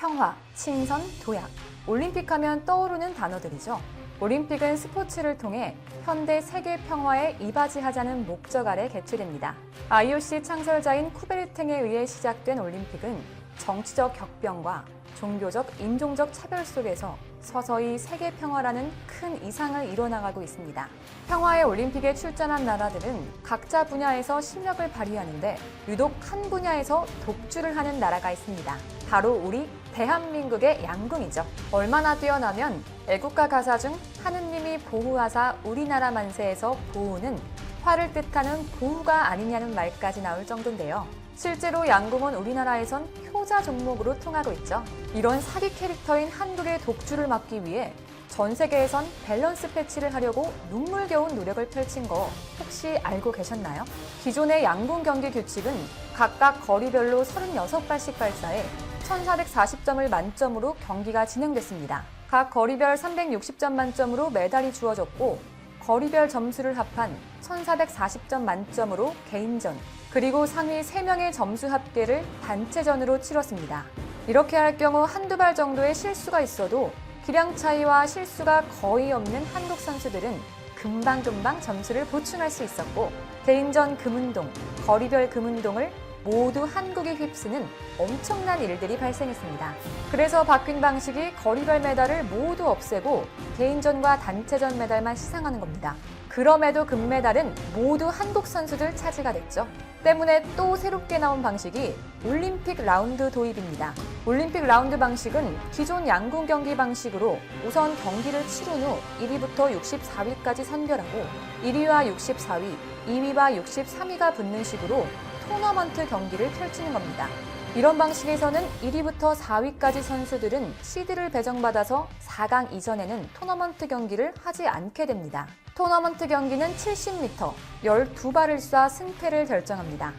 평화, 친선, 도약. 올림픽 하면 떠오르는 단어들이죠. 올림픽은 스포츠를 통해 현대 세계 평화에 이바지하자는 목적 아래 개최됩니다. IOC 창설자인 쿠베르탱에 의해 시작된 올림픽은 정치적 격변과 종교적, 인종적 차별 속에서 서서히 세계 평화라는 큰 이상을 이뤄나가고 있습니다. 평화의 올림픽에 출전한 나라들은 각자 분야에서 실력을 발휘하는데 유독 한 분야에서 독주를 하는 나라가 있습니다. 바로 우리 대한민국의 양궁이죠. 얼마나 뛰어나면 애국가 가사 중 하느님이 보호하사 우리나라 만세에서 보호는 화를 뜻하는 보호가 아니냐는 말까지 나올 정도인데요. 실제로 양궁은 우리나라에선 효자 종목으로 통하고 있죠. 이런 사기 캐릭터인 한국의 독주를 막기 위해 전 세계에선 밸런스 패치를 하려고 눈물겨운 노력을 펼친 거 혹시 알고 계셨나요? 기존의 양궁 경기 규칙은 각각 거리별로 36발씩 발사해 1440점을 만점으로 경기가 진행됐습니다. 각 거리별 360점 만점으로 메달이 주어졌고 거리별 점수를 합한 1440점 만점으로 개인전, 그리고 상위 3명의 점수 합계를 단체전으로 치렀습니다. 이렇게 할 경우 한두 발 정도의 실수가 있어도 기량 차이와 실수가 거의 없는 한국 선수들은 금방금방 점수를 보충할 수 있었고 개인전 금운동, 거리별 금운동을 모두 한국에 휩쓰는 엄청난 일들이 발생했습니다. 그래서 바뀐 방식이 거리별 메달을 모두 없애고 개인전과 단체전 메달만 시상하는 겁니다. 그럼에도 금메달은 모두 한국 선수들 차지가 됐죠. 때문에 또 새롭게 나온 방식이 올림픽 라운드 도입입니다. 올림픽 라운드 방식은 기존 양궁 경기 방식으로 우선 경기를 치른 후 1위부터 64위까지 선별하고 1위와 64위, 2위와 63위가 붙는 식으로 토너먼트 경기를 펼치는 겁니다. 이런 방식에서는 1위부터 4위까지 선수들은 시드를 배정받아서 4강 이전에는 토너먼트 경기를 하지 않게 됩니다. 토너먼트 경기는 70m, 12발을 쏴 승패를 결정합니다.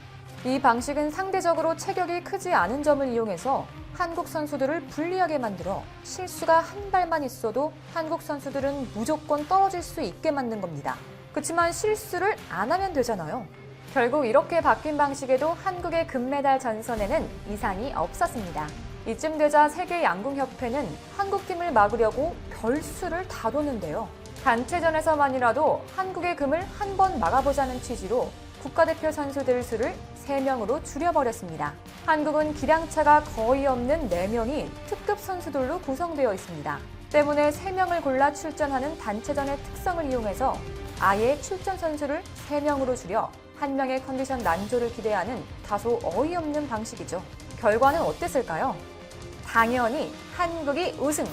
이 방식은 상대적으로 체격이 크지 않은 점을 이용해서 한국 선수들을 불리하게 만들어 실수가 한 발만 있어도 한국 선수들은 무조건 떨어질 수 있게 만든 겁니다. 그렇지만 실수를 안 하면 되잖아요. 결국 이렇게 바뀐 방식에도 한국의 금메달 전선에는 이상이 없었습니다. 이쯤 되자 세계 양궁협회는 한국팀을 막으려고 별수를 다 뒀는데요. 단체전에서만이라도 한국의 금을 한 번 막아보자는 취지로 국가대표 선수들 수를 3명으로 줄여버렸습니다. 한국은 기량차가 거의 없는 4명이 특급 선수들로 구성되어 있습니다. 때문에 3명을 골라 출전하는 단체전의 특성을 이용해서 아예 출전 선수를 3명으로 줄여 한 명의 컨디션 난조를 기대하는 다소 어이없는 방식이죠. 결과는 어땠을까요? 당연히 한국이 우승!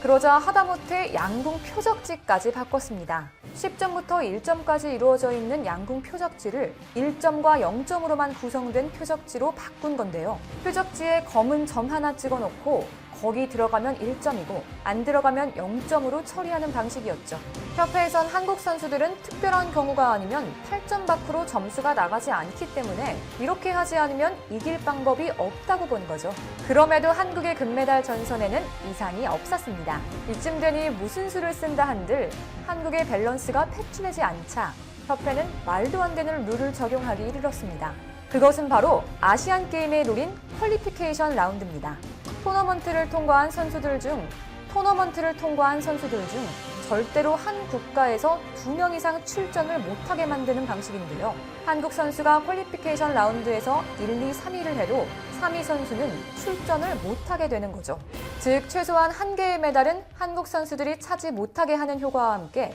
그러자 하다못해 양궁 표적지까지 바꿨습니다. 10점부터 1점까지 이루어져 있는 양궁 표적지를 1점과 0점으로만 구성된 표적지로 바꾼 건데요. 표적지에 검은 점 하나 찍어 놓고 거기 들어가면 1점이고 안 들어가면 0점으로 처리하는 방식이었죠. 협회에선 한국 선수들은 특별한 경우가 아니면 8점 밖으로 점수가 나가지 않기 때문에 이렇게 하지 않으면 이길 방법이 없다고 본 거죠. 그럼에도 한국의 금메달 전선에는 이상이 없었습니다. 이쯤 되니 무슨 수를 쓴다 한들 한국의 밸런스가 패치되지 않자 협회는 말도 안 되는 룰을 적용하기 이르렀습니다. 그것은 바로 아시안 게임의 룰인 퀄리피케이션 라운드입니다. 토너먼트를 통과한 선수들 중 토너먼트를 통과한 선수들 중 절대로 한 국가에서 두 명 이상 출전을 못하게 만드는 방식인데요. 한국 선수가 퀄리피케이션 라운드에서 1, 2, 3위를 해도 3위 선수는 출전을 못하게 되는 거죠. 즉 최소한 한 개의 메달은 한국 선수들이 차지 못하게 하는 효과와 함께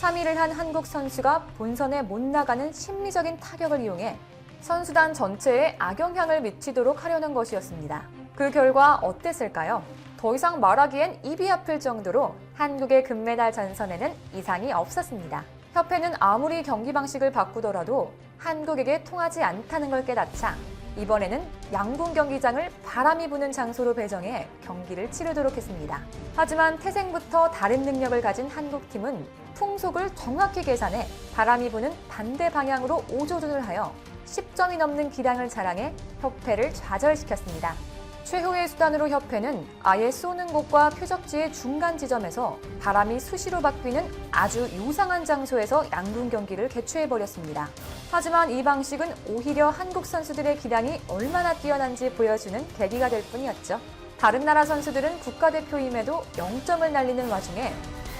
3위를 한 한국 선수가 본선에 못 나가는 심리적인 타격을 이용해 선수단 전체에 악영향을 미치도록 하려는 것이었습니다. 그 결과 어땠을까요? 더 이상 말하기엔 입이 아플 정도로 한국의 금메달 전선에는 이상이 없었습니다. 협회는 아무리 경기 방식을 바꾸더라도 한국에게 통하지 않다는 걸 깨닫자 이번에는 양궁 경기장을 바람이 부는 장소로 배정해 경기를 치르도록 했습니다. 하지만 태생부터 다른 능력을 가진 한국팀은 풍속을 정확히 계산해 바람이 부는 반대 방향으로 오조준을 하여 10점이 넘는 기량을 자랑해 협회를 좌절시켰습니다. 최후의 수단으로 협회는 아예 쏘는 곳과 표적지의 중간 지점에서 바람이 수시로 바뀌는 아주 요상한 장소에서 양궁 경기를 개최해버렸습니다. 하지만 이 방식은 오히려 한국 선수들의 기량이 얼마나 뛰어난지 보여주는 계기가 될 뿐이었죠. 다른 나라 선수들은 국가대표임에도 0점을 날리는 와중에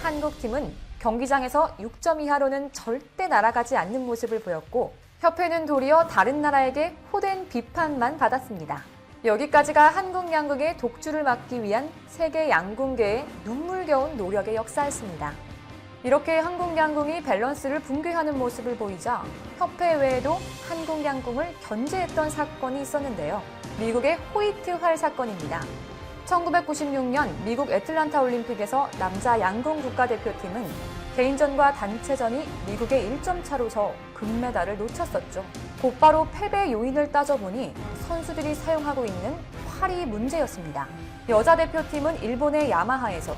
한국팀은 경기장에서 6점 이하로는 절대 날아가지 않는 모습을 보였고 협회는 도리어 다른 나라에게 호된 비판만 받았습니다. 여기까지가 한국 양궁의 독주를 막기 위한 세계 양궁계의 눈물겨운 노력의 역사였습니다. 이렇게 한국 양궁이 밸런스를 붕괴하는 모습을 보이자 협회 외에도 한국 양궁을 견제했던 사건이 있었는데요. 미국의 호이트 활 사건입니다. 1996년 미국 애틀란타 올림픽에서 남자 양궁 국가대표팀은 개인전과 단체전이 미국의 1점 차로 져 금메달을 놓쳤었죠. 곧바로 패배 요인을 따져보니 선수들이 사용하고 있는 활이 문제였습니다. 여자 대표팀은 일본의 야마하에서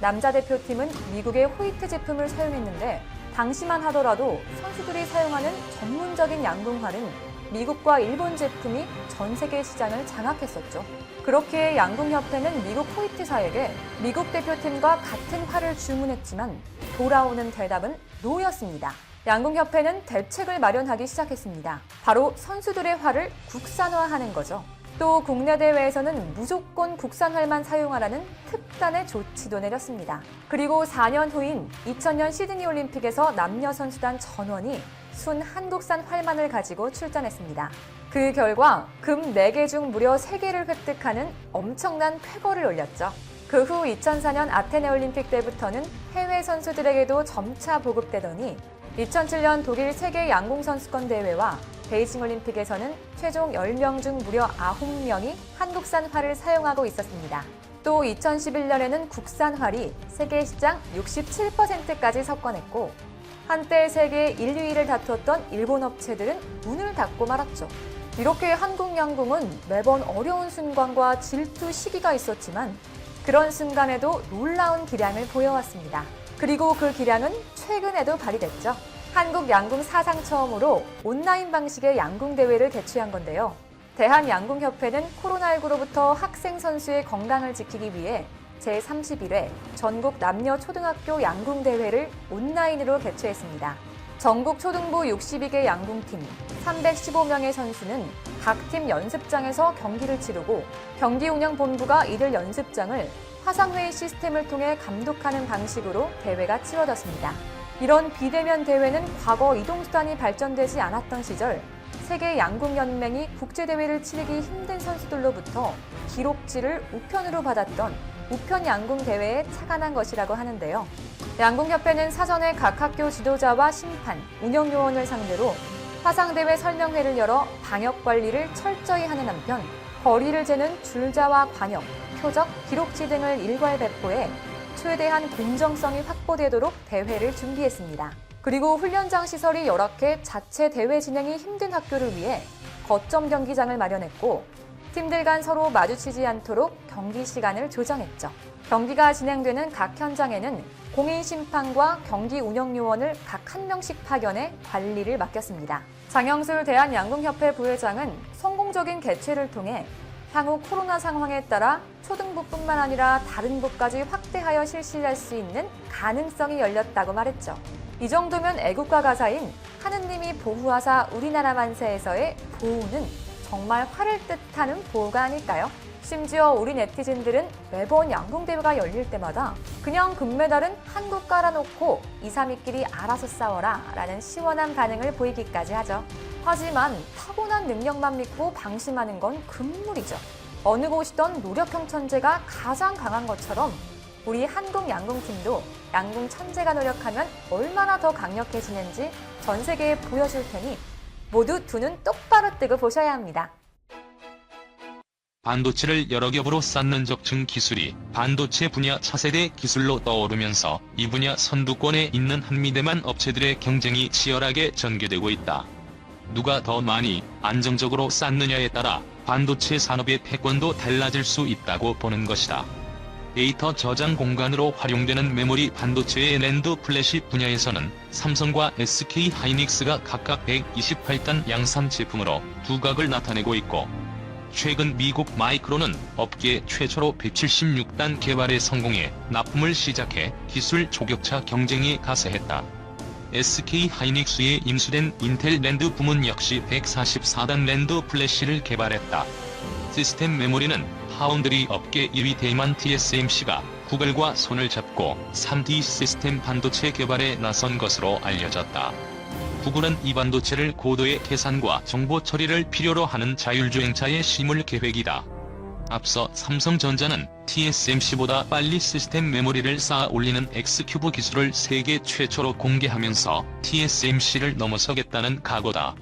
남자 대표팀은 미국의 호이트 제품을 사용했는데 당시만 하더라도 선수들이 사용하는 전문적인 양궁활은 미국과 일본 제품이 전 세계 시장을 장악했었죠. 그렇게 양궁협회는 미국 호이트사에게 미국 대표팀과 같은 활을 주문했지만 돌아오는 대답은 노였습니다. 양궁협회는 대책을 마련하기 시작했습니다. 바로 선수들의 활을 국산화하는 거죠. 또 국내 대회에서는 무조건 국산활만 사용하라는 특단의 조치도 내렸습니다. 그리고 4년 후인 2000년 시드니 올림픽에서 남녀 선수단 전원이 순 한국산 활만을 가지고 출전했습니다. 그 결과 금 4개 중 무려 3개를 획득하는 엄청난 쾌거를 올렸죠. 그 후 2004년 아테네 올림픽 때부터는 해외 선수들에게도 점차 보급되더니 2007년 독일 세계 양궁 선수권 대회와 베이징 올림픽에서는 최종 10명 중 무려 9명이 한국산 활을 사용하고 있었습니다. 또 2011년에는 국산 활이 세계 시장 67%까지 석권했고 한때 세계 1, 2위를 다투었던 일본 업체들은 문을 닫고 말았죠. 이렇게 한국 양궁은 매번 어려운 순간과 질투 시기가 있었지만 그런 순간에도 놀라운 기량을 보여왔습니다. 그리고 그 기량은 최근에도 발휘됐죠. 한국 양궁 사상 처음으로 온라인 방식의 양궁 대회를 개최한 건데요. 대한양궁협회는 코로나19로부터 학생 선수의 건강을 지키기 위해 제31회 전국 남녀 초등학교 양궁 대회를 온라인으로 개최했습니다. 전국 초등부 62개 양궁팀 315명의 선수는 각 팀 연습장에서 경기를 치르고 경기 운영 본부가 이들 연습장을 화상회의 시스템을 통해 감독하는 방식으로 대회가 치러졌습니다. 이런 비대면 대회는 과거 이동수단이 발전되지 않았던 시절 세계 양궁연맹이 국제대회를 치르기 힘든 선수들로부터 기록지를 우편으로 받았던 우편 양궁 대회에 착안한 것이라고 하는데요. 양궁협회는 사전에 각 학교 지도자와 심판, 운영요원을 상대로 화상대회 설명회를 열어 방역 관리를 철저히 하는 한편 거리를 재는 줄자와 관역, 표적, 기록지 등을 일괄 배포해 최대한 공정성이 확보되도록 대회를 준비했습니다. 그리고 훈련장 시설이 열악해 자체 대회 진행이 힘든 학교를 위해 거점 경기장을 마련했고 팀들 간 서로 마주치지 않도록 경기 시간을 조정했죠. 경기가 진행되는 각 현장에는 공인 심판과 경기 운영 요원을 각 한 명씩 파견해 관리를 맡겼습니다. 장영술 대한양궁협회 부회장은 성공적인 개최를 통해 향후 코로나 상황에 따라 초등부뿐만 아니라 다른 부까지 확대하여 실시할 수 있는 가능성이 열렸다고 말했죠. 이 정도면 애국가 가사인 하느님이 보호하사 우리나라 만세에서의 보호는 정말 화를 뜻하는 보호가 아닐까요? 심지어 우리 네티즌들은 매번 양궁대회가 열릴 때마다 그냥 금메달은 한국 깔아놓고 2, 3위끼리 알아서 싸워라 라는 시원한 반응을 보이기까지 하죠. 하지만 타고난 능력만 믿고 방심하는 건 금물이죠. 어느 곳이던 노력형 천재가 가장 강한 것처럼 우리 한국 양궁팀도 양궁 천재가 노력하면 얼마나 더 강력해지는지 전 세계에 보여줄 테니 모두 두 눈 똑바로 뜨고 보셔야 합니다. 반도체를 여러 겹으로 쌓는 적층 기술이 반도체 분야 차세대 기술로 떠오르면서 이 분야 선두권에 있는 한미대만 업체들의 경쟁이 치열하게 전개되고 있다. 누가 더 많이 안정적으로 쌓느냐에 따라 반도체 산업의 패권도 달라질 수 있다고 보는 것이다. 데이터 저장 공간으로 활용되는 메모리 반도체의 랜드 플래시 분야에서는 삼성과 SK 하이닉스가 각각 128단 양산 제품으로 두각을 나타내고 있고 최근 미국 마이크론은 업계 최초로 176단 개발에 성공해 납품을 시작해 기술 초격차 경쟁이 가세했다. SK 하이닉스에 임수된 인텔 랜드 부문 역시 144단 랜드 플래시를 개발했다. 시스템 메모리는 파운드리 업계 1위 대만 TSMC가 구글과 손을 잡고 3D 시스템 반도체 개발에 나선 것으로 알려졌다. 구글은 이 반도체를 고도의 계산과 정보 처리를 필요로 하는 자율주행차에 심을 계획이다. 앞서 삼성전자는 TSMC보다 빨리 시스템 메모리를 쌓아 올리는 X큐브 기술을 세계 최초로 공개하면서 TSMC를 넘어서겠다는 각오다.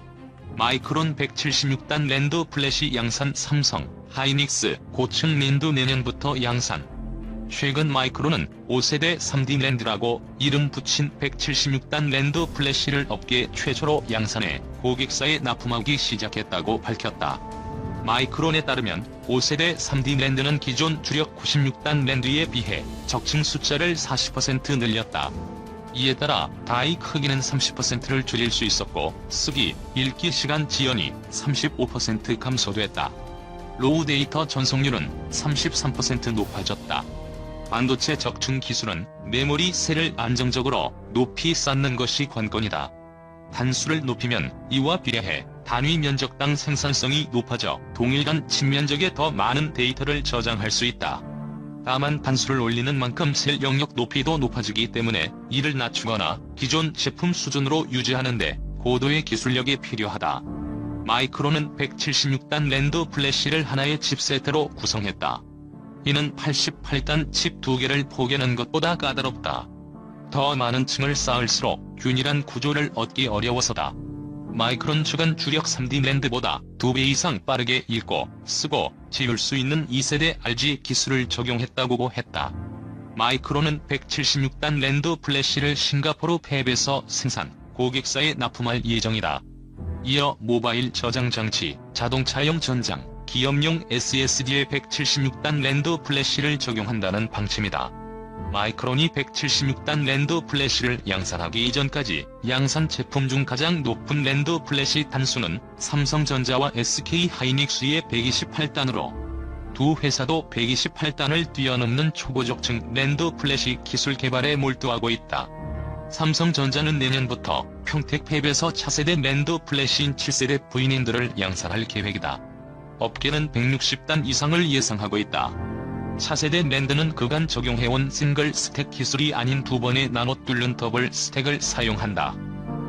마이크론 176단 랜드 플래시 양산 삼성, 하이닉스, 고층 랜드 내년부터 양산. 최근 마이크론은 5세대 3D 랜드라고 이름 붙인 176단 랜드 플래시를 업계 최초로 양산해 고객사에 납품하기 시작했다고 밝혔다. 마이크론에 따르면 5세대 3D 랜드는 기존 주력 96단 랜드에 비해 적층 숫자를 40% 늘렸다. 이에 따라 다이 크기는 30%를 줄일 수 있었고 쓰기, 읽기 시간 지연이 35% 감소됐다. 로우 데이터 전송률은 33% 높아졌다. 반도체 적층 기술은 메모리 셀을 안정적으로 높이 쌓는 것이 관건이다. 단수를 높이면 이와 비례해 단위 면적당 생산성이 높아져 동일간 측면적에 더 많은 데이터를 저장할 수 있다. 다만 단수를 올리는 만큼 셀 영역 높이도 높아지기 때문에 이를 낮추거나 기존 제품 수준으로 유지하는데 고도의 기술력이 필요하다. 마이크론은 176단 랜드 플래시를 하나의 칩 세트로 구성했다. 이는 88단 칩 두 개를 포개는 것보다 까다롭다. 더 많은 층을 쌓을수록 균일한 구조를 얻기 어려워서다. 마이크론 측은 주력 3D 랜드보다 2배 이상 빠르게 읽고, 쓰고, 지울 수 있는 2세대 RG 기술을 적용했다고 했다. 마이크론은 176단 랜드 플래시를 싱가포르 팹에서 생산, 고객사에 납품할 예정이다. 이어 모바일 저장 장치, 자동차용 전장, 기업용 SSD에 176단 랜드 플래시를 적용한다는 방침이다. 마이크론이 176단 랜드 플래시를 양산하기 이전까지 양산 제품 중 가장 높은 랜드 플래시 단수는 삼성전자와 SK 하이닉스의 128단으로 두 회사도 128단을 뛰어넘는 초고적층 랜드 플래시 기술 개발에 몰두하고 있다. 삼성전자는 내년부터 평택 팹에서 차세대 랜드 플래시인 7세대 V랜드를 양산할 계획이다. 업계는 160단 이상을 예상하고 있다. 차세대 랜드는 그간 적용해온 싱글 스택 기술이 아닌 두 번의 나눠 뚫는 더블 스택을 사용한다.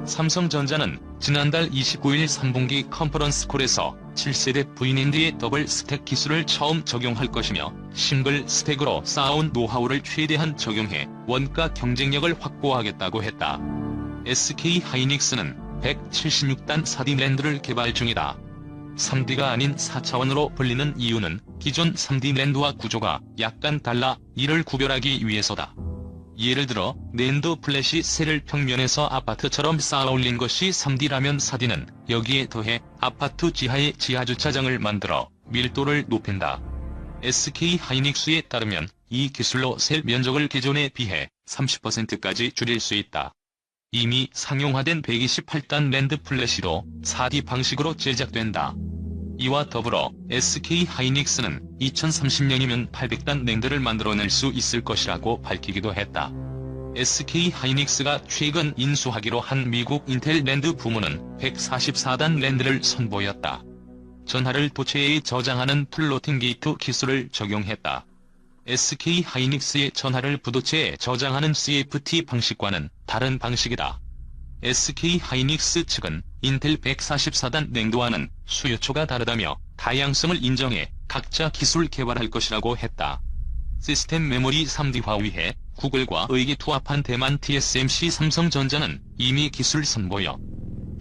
삼성전자는 지난달 29일 3분기 컨퍼런스 콜에서 7세대 V랜드의 더블 스택 기술을 처음 적용할 것이며 싱글 스택으로 쌓아온 노하우를 최대한 적용해 원가 경쟁력을 확보하겠다고 했다. SK 하이닉스는 176단 4D 랜드를 개발 중이다. 3D가 아닌 4차원으로 불리는 이유는 기존 3D 랜드와 구조가 약간 달라 이를 구별하기 위해서다. 예를 들어 랜드 플래시 셀을 평면에서 아파트처럼 쌓아 올린 것이 3D라면 4D는 여기에 더해 아파트 지하에 지하주차장을 만들어 밀도를 높인다. SK 하이닉스에 따르면 이 기술로 셀 면적을 기존에 비해 30%까지 줄일 수 있다. 이미 상용화된 128단 랜드 플래시도 4D 방식으로 제작된다. 이와 더불어 SK 하이닉스는 2030년이면 800단 랜드를 만들어낼 수 있을 것이라고 밝히기도 했다. SK 하이닉스가 최근 인수하기로 한 미국 인텔 랜드 부문은 144단 랜드를 선보였다. 전하를 도체에 저장하는 플로팅 게이트 기술을 적용했다. SK 하이닉스의 전하를 부도체에 저장하는 CFT 방식과는 다른 방식이다. SK 하이닉스 측은 인텔 144단 냉도와는 수요초가 다르다며 다양성을 인정해 각자 기술 개발할 것이라고 했다. 시스템 메모리 3D화 위해 구글과 의기투합한 대만 TSMC 삼성전자는 이미 기술 선보여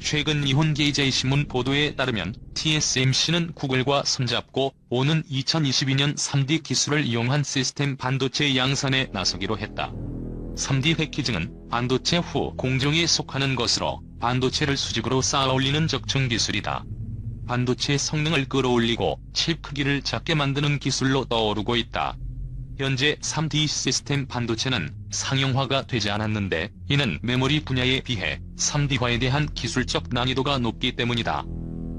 최근 일본게이제이 신문 보도에 따르면 TSMC는 구글과 손잡고 오는 2022년 3D 기술을 이용한 시스템 반도체 양산에 나서기로 했다. 3D 패키징은 반도체 후 공정에 속하는 것으로 반도체를 수직으로 쌓아 올리는 적층 기술이다. 반도체 성능을 끌어올리고 칩 크기를 작게 만드는 기술로 떠오르고 있다. 현재 3D 시스템 반도체는 상용화가 되지 않았는데 이는 메모리 분야에 비해 3D화에 대한 기술적 난이도가 높기 때문이다.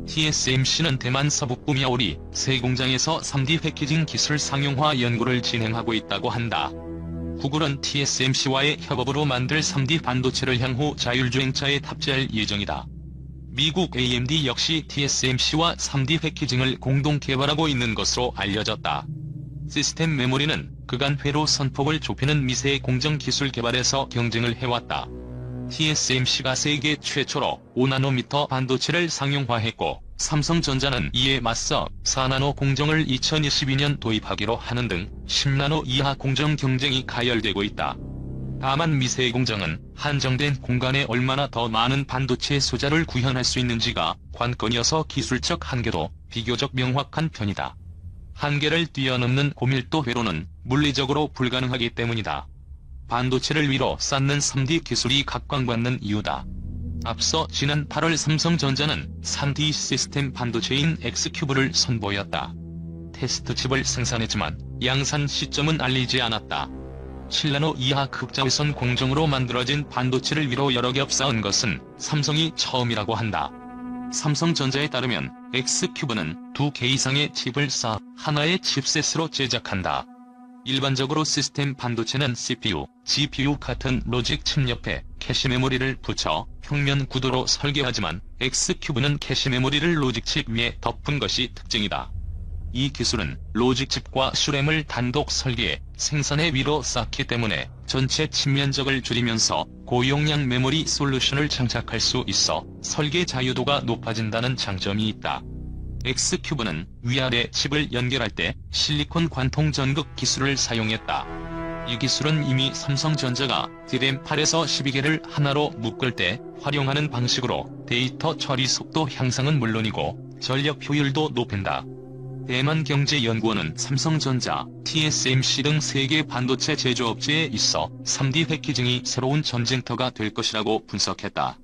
TSMC는 대만 서북부 미아오리 새 공장에서 3D 패키징 기술 상용화 연구를 진행하고 있다고 한다. 구글은 TSMC와의 협업으로 만들 3D 반도체를 향후 자율주행차에 탑재할 예정이다. 미국 AMD 역시 TSMC와 3D 패키징을 공동 개발하고 있는 것으로 알려졌다. 시스템 메모리는 그간 회로 선폭을 좁히는 미세 공정 기술 개발에서 경쟁을 해왔다. TSMC가 세계 최초로 5나노미터 반도체를 상용화했고 삼성전자는 이에 맞서 4나노 공정을 2022년 도입하기로 하는 등 10나노 이하 공정 경쟁이 가열되고 있다. 다만 미세 공정은 한정된 공간에 얼마나 더 많은 반도체 소자를 구현할 수 있는지가 관건이어서 기술적 한계도 비교적 명확한 편이다. 한계를 뛰어넘는 고밀도 회로는 물리적으로 불가능하기 때문이다. 반도체를 위로 쌓는 3D 기술이 각광받는 이유다. 앞서 지난 8월 삼성전자는 3D 시스템 반도체인 X큐브를 선보였다. 테스트 칩을 생산했지만 양산 시점은 알리지 않았다. 7나노 이하 극자외선 공정으로 만들어진 반도체를 위로 여러 겹 쌓은 것은 삼성이 처음이라고 한다. 삼성전자에 따르면 X큐브는 두 개 이상의 칩을 쌓아 하나의 칩셋으로 제작한다. 일반적으로 시스템 반도체는 CPU, GPU 같은 로직 칩 옆에 캐시 메모리를 붙여 평면 구도로 설계하지만 X큐브는 캐시 메모리를 로직 칩 위에 덮은 것이 특징이다. 이 기술은 로직 칩과 슈램을 단독 설계해 생산해 위로 쌓기 때문에 전체 칩 면적을 줄이면서 고용량 메모리 솔루션을 장착할 수 있어 설계 자유도가 높아진다는 장점이 있다. X큐브는 위아래 칩을 연결할 때 실리콘 관통 전극 기술을 사용했다. 이 기술은 이미 삼성전자가 디램 8에서 12개를 하나로 묶을 때 활용하는 방식으로 데이터 처리 속도 향상은 물론이고 전력 효율도 높인다. 대만경제연구원은 삼성전자, TSMC 등 세계 반도체 제조업체에 있어 3D 패키징이 새로운 전쟁터가 될 것이라고 분석했다.